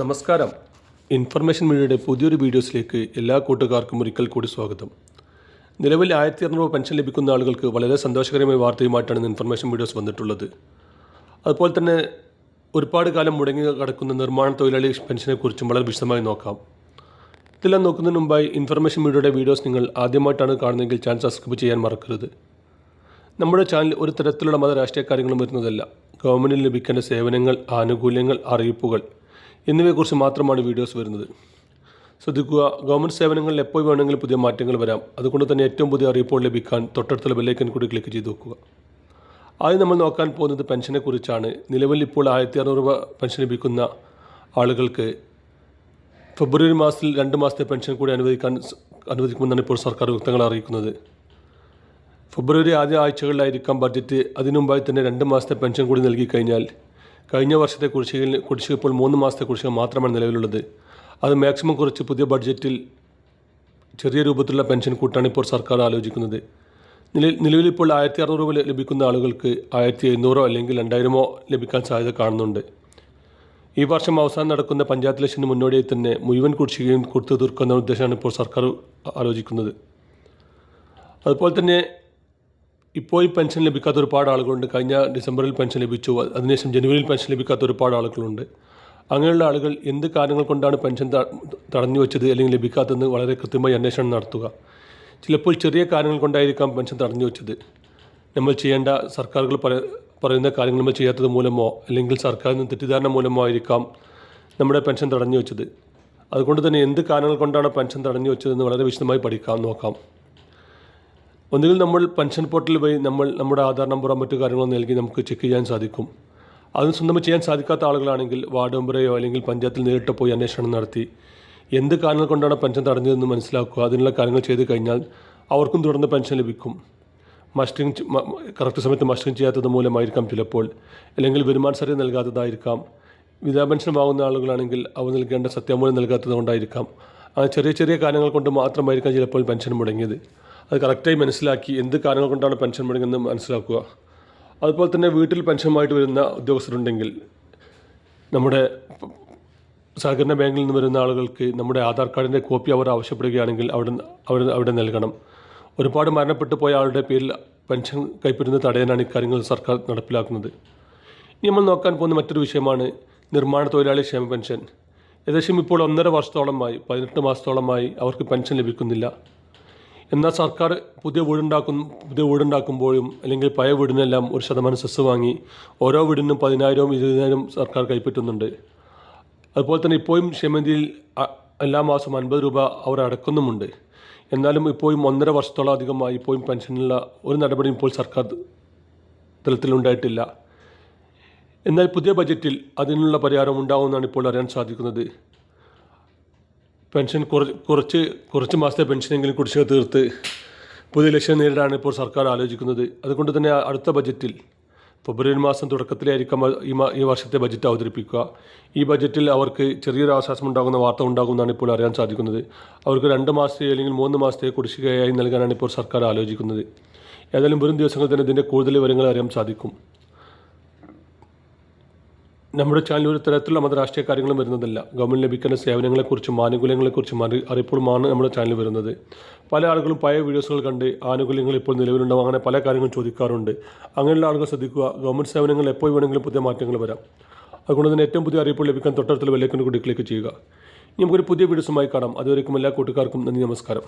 നമസ്കാരം. ഇൻഫർമേഷൻ മീഡിയയുടെ പുതിയൊരു വീഡിയോസിലേക്ക് എല്ലാ കൂട്ടുകാർക്കും ഒരിക്കൽ കൂടി സ്വാഗതം. നിലവിൽ ആയിരത്തി അറുന്നൂറ് പെൻഷൻ ലഭിക്കുന്ന ആളുകൾക്ക് വളരെ സന്തോഷകരമായ വാർത്തയുമായിട്ടാണ് ഇൻഫർമേഷൻ വീഡിയോസ് വന്നിട്ടുള്ളത്. അതുപോലെ തന്നെ ഒരുപാട് കാലം മുടങ്ങി കിടക്കുന്ന നിർമ്മാണ തൊഴിലാളി പെൻഷനെക്കുറിച്ചും വളരെ വിശദമായി നോക്കാം. ഇതെല്ലാം നോക്കുന്നതിന് മുമ്പായി ഇൻഫർമേഷൻ മീഡിയയുടെ വീഡിയോസ് നിങ്ങൾ ആദ്യമായിട്ടാണ് കാണുന്നതെങ്കിൽ ചാനൽ സബ്സ്ക്രൈബ് ചെയ്യാൻ മറക്കരുത്. നമ്മുടെ ചാനൽ ഒരു തരത്തിലുള്ള മത രാഷ്ട്രീയ കാര്യങ്ങളും വരുന്നതല്ല. ഗവൺമെന്റിന് ലഭിക്കേണ്ട സേവനങ്ങൾ ആനുകൂല്യങ്ങൾ അറിയിപ്പുകൾ എന്നിവയെക്കുറിച്ച് മാത്രമാണ് വീഡിയോസ് വരുന്നത്. ശ്രദ്ധിക്കുക ഗവൺമെന്റ് സേവനങ്ങളിൽ എപ്പോൾ വേണമെങ്കിലും പുതിയ മാറ്റങ്ങൾ വരാം. അതുകൊണ്ട് തന്നെ ഏറ്റവും പുതിയ റിപ്പോർട്ട് ലഭിക്കാൻ തൊട്ടടുത്തുള്ള ബെല്ലൈക്കൻ കൂടി ക്ലിക്ക് ചെയ്ത് നോക്കുക ആദ്യം നമ്മൾ നോക്കാൻ പോകുന്നത് പെൻഷനെക്കുറിച്ചാണ് നിലവിൽ ഇപ്പോൾ ആയിരത്തി അറുന്നൂറ് രൂപ പെൻഷൻ ലഭിക്കുന്ന ആളുകൾക്ക് ഫെബ്രുവരി മാസത്തിൽ രണ്ട് മാസത്തെ പെൻഷൻ കൂടി അനുവദിക്കാൻ അനുവദിക്കുമെന്നാണ് ഇപ്പോൾ സർക്കാർ വൃത്തങ്ങൾ അറിയിക്കുന്നത്. ഫെബ്രുവരി ആദ്യ ആഴ്ചകളിലായിരിക്കാം ബഡ്ജറ്റ്. അതിനുമുമ്പായി തന്നെ രണ്ട് മാസത്തെ പെൻഷൻ കൂടി നൽകി കഴിഞ്ഞാൽ കഴിഞ്ഞ വർഷത്തെ കുടിശ്ശികയിൽ കുടിശ്ശിക ഇപ്പോൾ മൂന്ന് മാസത്തെ കുടിശ്ശിക മാത്രമാണ് നിലവിലുള്ളത്. അത് മാക്സിമം കുറച്ച് പുതിയ ബഡ്ജറ്റിൽ ചെറിയ രൂപത്തിലുള്ള പെൻഷൻ കൂട്ടാണ് ഇപ്പോൾ സർക്കാർ ആലോചിക്കുന്നത്. നില നിലവിൽ ഇപ്പോൾ ആയിരത്തി അറുന്നൂറ് രൂപ ലഭിക്കുന്ന ആളുകൾക്ക് ആയിരത്തി എഴുന്നൂറോ അല്ലെങ്കിൽ രണ്ടായിരമോ ലഭിക്കാൻ സാധ്യത കാണുന്നുണ്ട്. ഈ വർഷം അവസാനം നടക്കുന്ന പഞ്ചായത്ത് ഇലക്ഷന് മുന്നോടിയായി തന്നെ മുഴുവൻ കുടിശ്ശികയും കൊടുത്തു തീർക്കുന്ന ഉദ്ദേശമാണ് ഇപ്പോൾ സർക്കാർ ആലോചിക്കുന്നത്. അതുപോലെ തന്നെ ഇപ്പോൾ ഈ പെൻഷൻ ലഭിക്കാത്ത ഒരുപാട് ആളുകളുണ്ട്. കഴിഞ്ഞ ഡിസംബറിൽ പെൻഷൻ ലഭിച്ചു. അതിനുശേഷം ജനുവരിയിൽ പെൻഷൻ ലഭിക്കാത്ത ഒരുപാട് ആളുകളുണ്ട്. അങ്ങനെയുള്ള ആളുകൾ എന്ത് കാരണങ്ങൾ കൊണ്ടാണ് പെൻഷൻ തടഞ്ഞു വെച്ചത് അല്ലെങ്കിൽ ലഭിക്കാത്തതെന്ന് വളരെ കൃത്യമായി അന്വേഷണം നടത്തുക. ചിലപ്പോൾ ചെറിയ കാര്യങ്ങൾ കൊണ്ടായിരിക്കാം പെൻഷൻ തടഞ്ഞു വെച്ചത്. നമ്മൾ ചെയ്യേണ്ട സർക്കാരുകൾ പറ പറയുന്ന കാര്യങ്ങൾ നമ്മൾ ചെയ്യാത്തത് മൂലമോ അല്ലെങ്കിൽ സർക്കാരിൽ നിന്ന് തെറ്റിദ്ധാരണ മൂലമോ ആയിരിക്കാം നമ്മുടെ പെൻഷൻ തടഞ്ഞു വെച്ചത്. അതുകൊണ്ട് തന്നെ എന്ത് കാരണങ്ങൾ കൊണ്ടാണ് പെൻഷൻ തടഞ്ഞു വെച്ചതെന്ന് വളരെ വിശദമായി പഠിക്കാം നോക്കാം. ഒന്നുകിൽ നമ്മൾ പെൻഷൻ പോർട്ടലിൽ വഴി നമ്മൾ നമ്മുടെ ആധാർ നമ്പറോ മറ്റു കാര്യങ്ങളോ നൽകി നമുക്ക് ചെക്ക് ചെയ്യാൻ സാധിക്കും. അത് സ്വന്തം ചെയ്യാൻ സാധിക്കാത്ത ആളുകളാണെങ്കിൽ വാർഡ് മെമ്പറെയോ അല്ലെങ്കിൽ പഞ്ചായത്തിൽ നേരിട്ട് പോയി അന്വേഷണം നടത്തി എന്ത് കാരണങ്ങൾ കൊണ്ടാണ് പെൻഷൻ തടഞ്ഞതെന്ന് മനസ്സിലാക്കുക അതിനുള്ള കാര്യങ്ങൾ ചെയ്ത് കഴിഞ്ഞാൽ അവർക്കും തുടർന്ന് പെൻഷൻ ലഭിക്കും. മസ്റ്ററിങ് കറക്റ്റ് സമയത്ത് മസ്റ്ററിങ് ചെയ്യാത്തത് മൂലമായിരിക്കാം ചിലപ്പോൾ അല്ലെങ്കിൽ വരുമാന സർവേ നൽകാത്തതായിരിക്കാം. വിധവാ പെൻഷൻ വാങ്ങുന്ന ആളുകളാണെങ്കിൽ അവ നൽകേണ്ട സത്യാമൂലം നൽകാത്തത് കൊണ്ടായിരിക്കാം. ചെറിയ ചെറിയ കാര്യങ്ങൾ കൊണ്ട് മാത്രമായിരിക്കാം ചിലപ്പോൾ പെൻഷൻ മുടങ്ങിയത്. അത് കറക്റ്റായി മനസ്സിലാക്കി എന്ത് കാരണങ്ങൾ കൊണ്ടാണ് പെൻഷൻ മുടങ്ങിയെന്ന് മനസ്സിലാക്കുക. അതുപോലെ തന്നെ വീട്ടിൽ പെൻഷനുമായിട്ട് വരുന്ന ഉദ്യോഗസ്ഥരുണ്ടെങ്കിൽ നമ്മുടെ സഹകരണ ബാങ്കിൽ നിന്ന് വരുന്ന ആളുകൾക്ക് നമ്മുടെ ആധാർ കാർഡിന്റെ കോപ്പി അവർ ആവശ്യപ്പെടുകയാണെങ്കിൽ അവിടെ അവിടെ അവിടെ നൽകണം. ഒരുപാട് മരണപ്പെട്ടു പോയ ആളുടെ പേരിൽ പെൻഷൻ കൈപ്പറ്റുന്നത് തടയാനാണ് ഇക്കാര്യങ്ങൾ സർക്കാർ നടപ്പിലാക്കുന്നത്. ഇനി നമ്മൾ നോക്കാൻ പോകുന്ന മറ്റൊരു വിഷയമാണ് നിർമ്മാണ തൊഴിലാളി ക്ഷേമ പെൻഷൻ ഏകദേശം ഇപ്പോൾ ഒന്നര വർഷത്തോളമായി പതിനെട്ട് മാസത്തോളമായി അവർക്ക് പെൻഷൻ ലഭിക്കുന്നില്ല. എന്നാൽ സർക്കാർ പുതിയ വീടുണ്ടാക്കും പുതിയ വീടുണ്ടാക്കുമ്പോഴും അല്ലെങ്കിൽ പഴയ വീടിനെല്ലാം ഒരു ശതമാനം സെസ് വാങ്ങി ഓരോ വീടിനും പതിനായിരവും ഇരുപതിനായിരം സർക്കാർ കൈപ്പറ്റുന്നുണ്ട്. അതുപോലെ തന്നെ ഇപ്പോഴും ക്ഷേമനിധിയിൽ എല്ലാ മാസവും അൻപത് രൂപ അവർ അടക്കുന്നുമുണ്ട്. എന്നാലും ഇപ്പോഴും ഒന്നര വർഷത്തോളം അധികമായി ഇപ്പോഴും പെൻഷനുള്ള ഒരു നടപടിയും ഇപ്പോൾ സർക്കാർ തലത്തിലുണ്ടായിട്ടില്ല. എന്നാൽ പുതിയ ബജറ്റിൽ അതിനുള്ള പരിഹാരം ഉണ്ടാകുമെന്നാണ് ഇപ്പോൾ അറിയാൻ സാധിക്കുന്നത്. പെൻഷൻ കുറച്ച് കുറച്ച് കുറച്ച് മാസത്തെ പെൻഷനെങ്കിലും കുടിശ്ശിക തീർത്ത് പുതിയ ലക്ഷ്യം നേരിടാണ് ഇപ്പോൾ സർക്കാർ ആലോചിക്കുന്നത്. അതുകൊണ്ട് തന്നെ അടുത്ത ബജറ്റിൽ ഫെബ്രുവരി മാസം തുടക്കത്തിലായിരിക്കും ഈ ഈ വർഷത്തെ ബജറ്റ് അവതരിപ്പിക്കുക. ഈ ബജറ്റിൽ അവർക്ക് ചെറിയൊരു ആശ്വാസം ഉണ്ടാകുന്ന വാർത്ത ഉണ്ടാകുമെന്നാണ് ഇപ്പോൾ അറിയാൻ സാധിക്കുന്നത്. അവർക്ക് രണ്ട് മാസത്തെ അല്ലെങ്കിൽ മൂന്ന് മാസത്തെ കുടിശ്ശികയായി നൽകാനാണ് ഇപ്പോൾ സർക്കാർ ആലോചിക്കുന്നത്. ഏതായാലും വരും ദിവസങ്ങളിൽ തന്നെ ഇതിന്റെ കൂടുതൽ വിവരങ്ങൾ അറിയാൻ സാധിക്കും. നമ്മുടെ ചാനലിൽ ഒരു തരത്തിലുള്ള മത രാഷ്ട്രീയ കാര്യങ്ങളും വരുന്നതല്ല. ഗവൺമെന്റ് ലഭിക്കേണ്ട സേവനങ്ങളെക്കുറിച്ചും ആനുകൂല്യങ്ങളെക്കുറിച്ചും അറി അറിയിപ്പുകളുമാണ് നമ്മുടെ ചാനൽ വരുന്നത്. പല ആളുകളും പഴയ വീഡിയോസുകൾ കണ്ട് ആനുകൂല്യങ്ങൾ ഇപ്പോൾ നിലവിലുണ്ടാവും. അങ്ങനെ പല കാര്യങ്ങളും ചോദിക്കാറുണ്ട്. അങ്ങനെയുള്ള ആളുകൾ ശ്രദ്ധിക്കുക. ഗവൺമെന്റ് സേവനങ്ങൾ എപ്പോൾ വേണമെങ്കിലും പുതിയ മാറ്റങ്ങൾ വരാം. അതുകൊണ്ട് തന്നെ ഏറ്റവും പുതിയ അറിയിപ്പ് ലഭിക്കാൻ തൊട്ടടുത്തുള്ള വിലക്കിന് കൂടി ക്ലിക്ക് ചെയ്യുക. നമുക്കൊരു പുതിയ വീഡിയോസുമായി കാണാം. അതുവരേക്കും എല്ലാ കൂട്ടുകാർക്കും നന്ദി നമസ്കാരം.